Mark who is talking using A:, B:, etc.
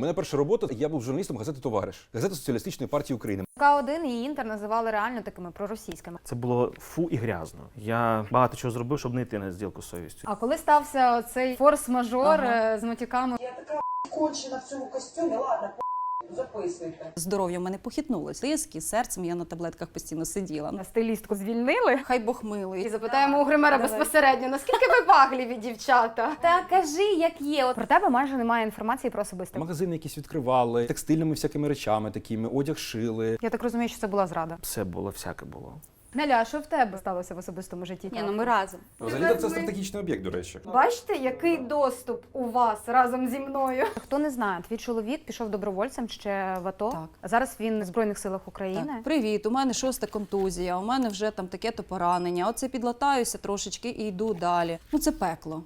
A: Мене перша робота. Я був журналістом газети Товариш, газети Соціалістичної партії України.
B: К1 і Інтер називали реально такими проросійськими.
C: Це було фу і грязно. Я багато чого зробив, щоб не йти на зділку з совістю.
B: А коли стався цей форс-мажор ага. з матюками,
D: Я така кончена в цьому костюмі, ладно, записуйте.
E: Здоров'я в мене похитнулось. Тиски, серцем я на таблетках постійно сиділа.
B: на стилістку звільнили.
E: Хай Бог милий.
B: І
E: запитаємо
B: запитаємо у гримера
E: Давай.
B: безпосередньо, наскільки ви пагліві, дівчата? Та кажи, як є. От про тебе майже немає інформації про особисте.
A: Магазини якісь відкривали, текстильними всякими речами такими, одяг шили.
B: Я так розумію, що це була зрада.
C: Все було, всяке було.
B: Неля, а що в тебе сталося в особистому житті?
E: Ні, ну ми разом.
A: Взагалі це стратегічний об'єкт, до речі.
B: Бачите, який доступ у вас разом зі мною? Хто не знає, твій чоловік пішов добровольцем ще в АТО.
E: Так.
B: Зараз він в Збройних силах України.
E: Так. Привіт, у мене шоста контузія, у мене вже там таке-то поранення. Оце підлатаюся трошечки і йду далі. Ну це пекло.